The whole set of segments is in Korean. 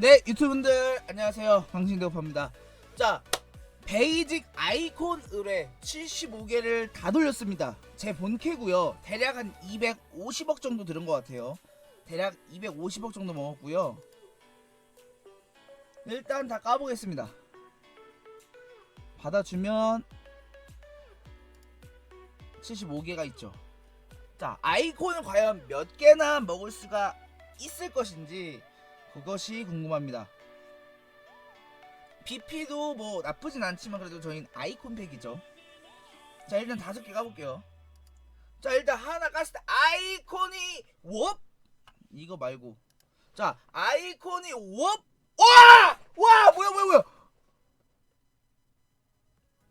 네 유튜브분들 안녕하세요. 방신대오파입니다. 자 베이직 아이콘 의뢰 75개를 다 돌렸습니다. 제 본캐고요. 대략 한 250억 정도 들은 것 같아요. 대략 250억 정도 먹었고요. 일단 다 까보겠습니다. 받아주면 75개가 있죠. 자 아이콘을 과연 몇 개나 먹을 수가 있을 것인지 그것이 궁금합니다. BP도 뭐 나쁘진 않지만 그래도 저희는 아이콘 팩이죠. 자 일단 다섯 개 가볼게요. 자 일단 하나 깠을 때 아이콘이 웁 이거 말고. 자 아이콘이 웁 와! 와! 뭐야 뭐야 뭐야!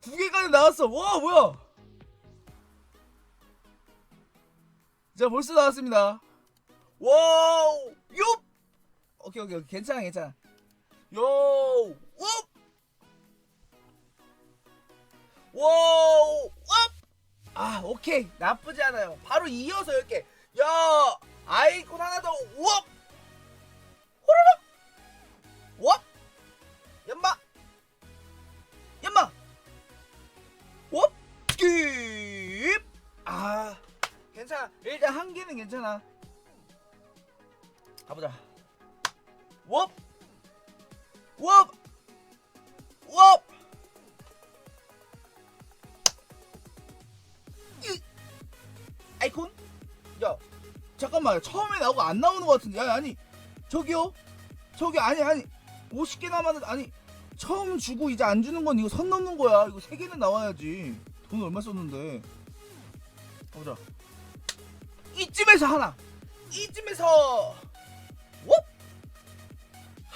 두 개까지 나왔어. 와 뭐야! 자 벌써 나왔습니다. 와우! 육 오케이 오케이 오케이. 괜찮아 괜찮아. 요! 웁! 와우! 웁! 아 오케이. 나쁘지 않아요. 바로 이어서 이렇게. 야! 아이콘 하나 더. 웁! 호로록! 웁! 연마! 연마! 웁! 스킵! 아 괜찮아. 일단 한 개는 괜찮아. 가보자 웁! 웁! 웁! 이- 아이콘? 야 잠깐만. 처음에 나오고 안 나오는 것 같은데. 아니 아니. 저기요. 저기 아니 아니. 50개 남았는데 아니. 처음 주고 이제 안 주는 건 이거 선 넘는 거야. 이거 3개는 나와야지. 돈 얼마 썼는데. 가보자. 이쯤에서 하나. 이쯤에서. 웁!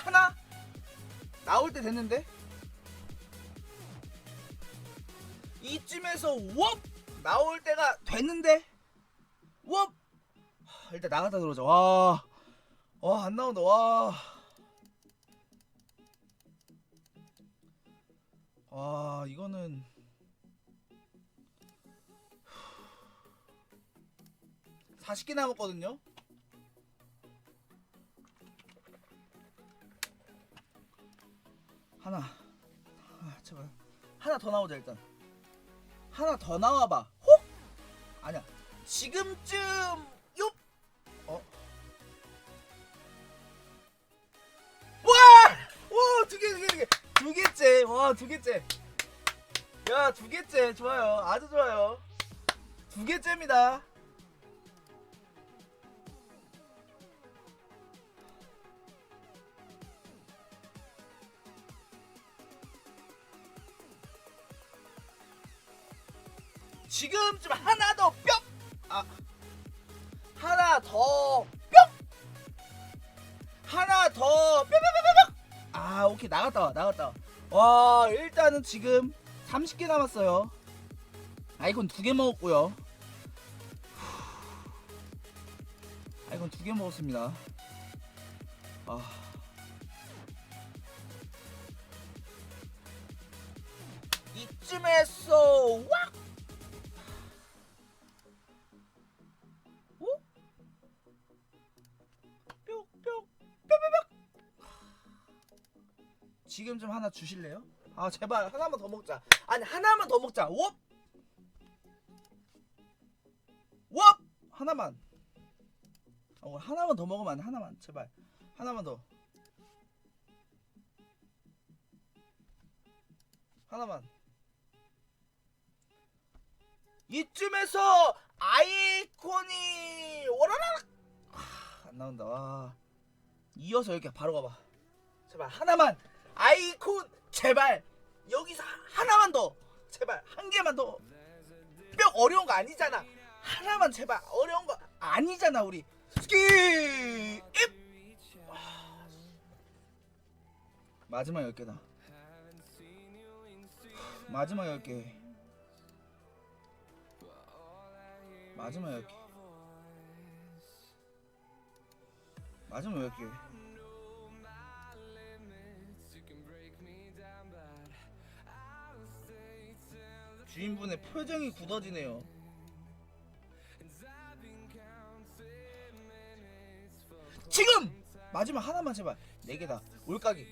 하나 나올 때 됐는데 이쯤에서 웁! 나올 때가 됐는데 웁! 하, 일단 나갔다 들어오자 와. 와, 안 나온다. 와. 와, 이거는 40개 남았거든요. 더 나오자 일단. 하나 더 나와봐. 혹? 아니야. 지금쯤 요! 어? 와와두 개두개두 개. 두 개째. 와두 개째. 야 두 개째. 좋아요. 아주 좋아요. 두 개째입니다 지금쯤 하나 더 뿅! 아 하나 더 뿅! 하나 더 뿅뿅뿅뿅뿅! 아 오케이 나갔다 와 나갔다 와. 와 일단은 지금 30개 남았어요 아이콘 두 개 먹었고요 아이콘 두 개 먹었습니다 아 이쯤에서 왁 지금 좀 하나 주실래요? 아 제발 하나만 더 먹자. 아니 하나만 더 먹자. 웁. 웁 하나만. 어 하나만 더 먹으면 안 돼. 하나만 제발 하나만 더. 하나만. 이쯤에서 아이콘이 오라락 하, 안 나온다 와 이어서 이렇게 바로 가봐 제발 하나만 아이콘 제발. 여기서 하나만 더. 제발 한 개만 더 뼈 어려운 거 아니잖아. 하나만 제발 어려운 거 아니잖아 우리. 스킵! 아, 마지막 10개다. 마지막 10개. 마지막 10개. 마지막 10개 주인분의 표정이 굳어지네요. 지금! 마지막 하나만 제발. 네 개다. 올까기.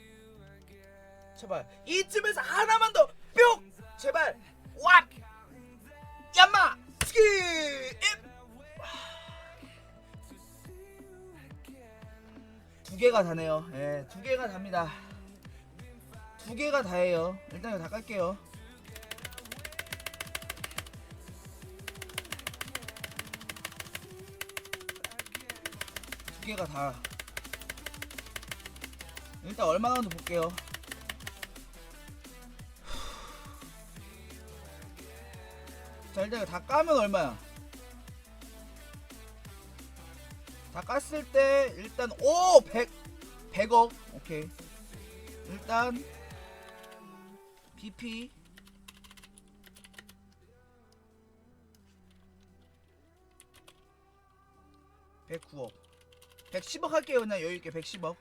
제발. 이쯤에서 하나만 더 뿅! 제발. 왓! 얌마! 스키! 두 개가 다네요. 예, 두 개가 답니다. 두 개가 다예요. 일단 이거 다 깔게요 개가 다. 일단 얼마 나오는지 볼게요. 자 일단 다 까면 얼마야? 다 깠을 때 일단 오! 100, 100억. 오케이. 일단 BP (109억) 110억 할게요 그냥 여유있게 110억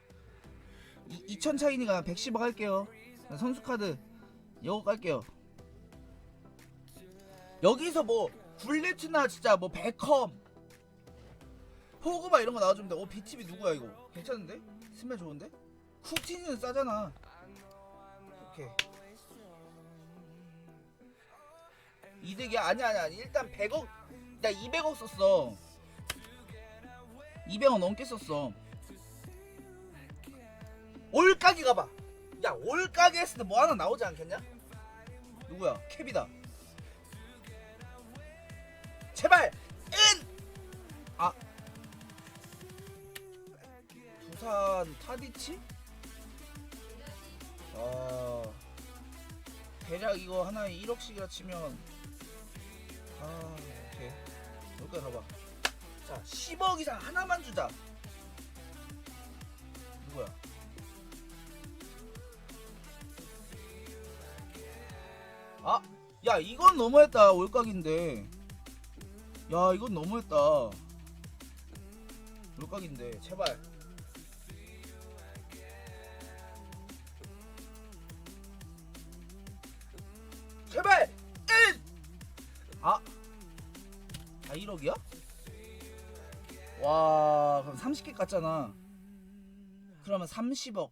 2, 2000 차이니까 110억 할게요 선수 카드 이거 깔게요 여기서 뭐 굴레트나 진짜 뭐 베컴 포그바 이런 거 나와주면 돼. 어 BTV 누구야 이거? 괜찮은데? 스멜 좋은데? 쿠티는 싸잖아. 오케이. 이득이야? 아니 아니 아니. 일단 100억. 나 200억 썼어. 200억 넘게 썼어. 올가게 가봐. 야 올가게 했을 때 뭐 하나 나오지 않겠냐? 누구야? 캡이다. 제발 은. 아 부산 타디치? 아 대략 이거 하나에 1억씩이라 치면 아 오케이 여기까지 가봐 자 10억 이상 하나만 주자 누구야 아 야 이건 너무했다 올각인데 야 이건 너무했다 올각인데 제발 제발 1! 아! 아 1억이야? 와 그럼 30개 깠잖아 그러면 30억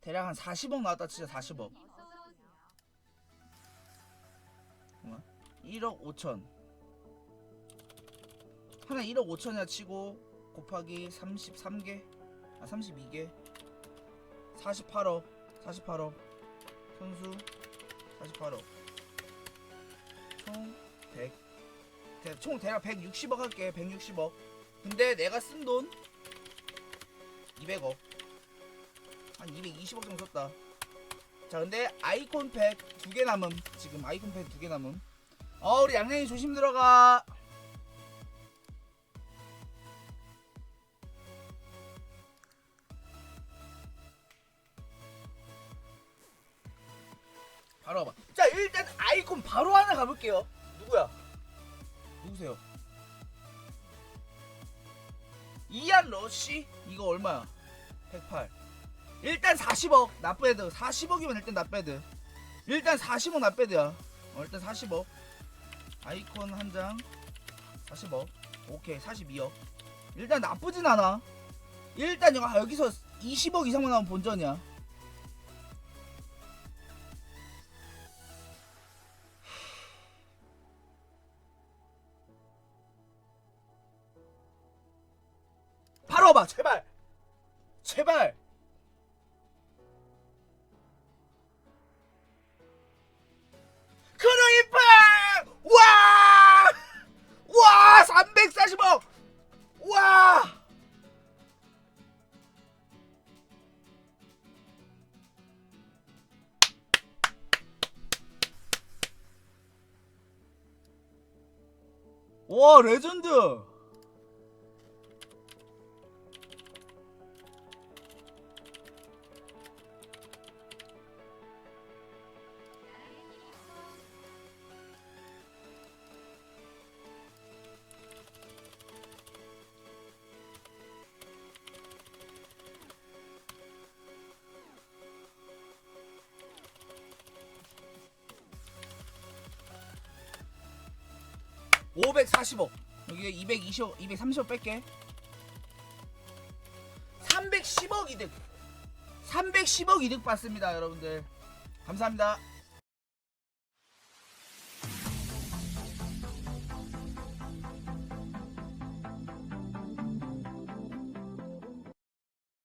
대략 한 40억 나왔다 진짜 40억 잠깐만. 1억 5천 하나 1억 5천이야 치고 곱하기 33개 아 32개 48억 48억 선수 48억 총 100. 대- 총 대략 160억 할게. 160억. 근데 내가 쓴 돈 200억. 한 220억 정도 썼다. 자, 근데 아이콘 팩 두 개 남음. 지금 아이콘 팩 두 개 남음. 어, 우리 양양이 조심 들어가. 바로 와봐. 자 일단 아이콘 바로 하나 가볼게요. 누구야? 누구세요? 이안 러쉬? 이거 얼마야? 108. 일단 40억 나빼드. 40억이면 일단 나빼드. 일단 40억 나빼드야. 어, 일단 40억. 아이콘 한 장. 40억. 오케이 42억. 일단 나쁘진 않아. 일단 여- 여기서 20억 이상만 나오면 본전이야. 와봐 제발. 제발. 크루이프 와! 와 340억! 와! 와 레전드 540억. 여기 220억 230억 뺄게. 310 310억 이득. 310억 이득 받습니다 여러분들. 감사합니다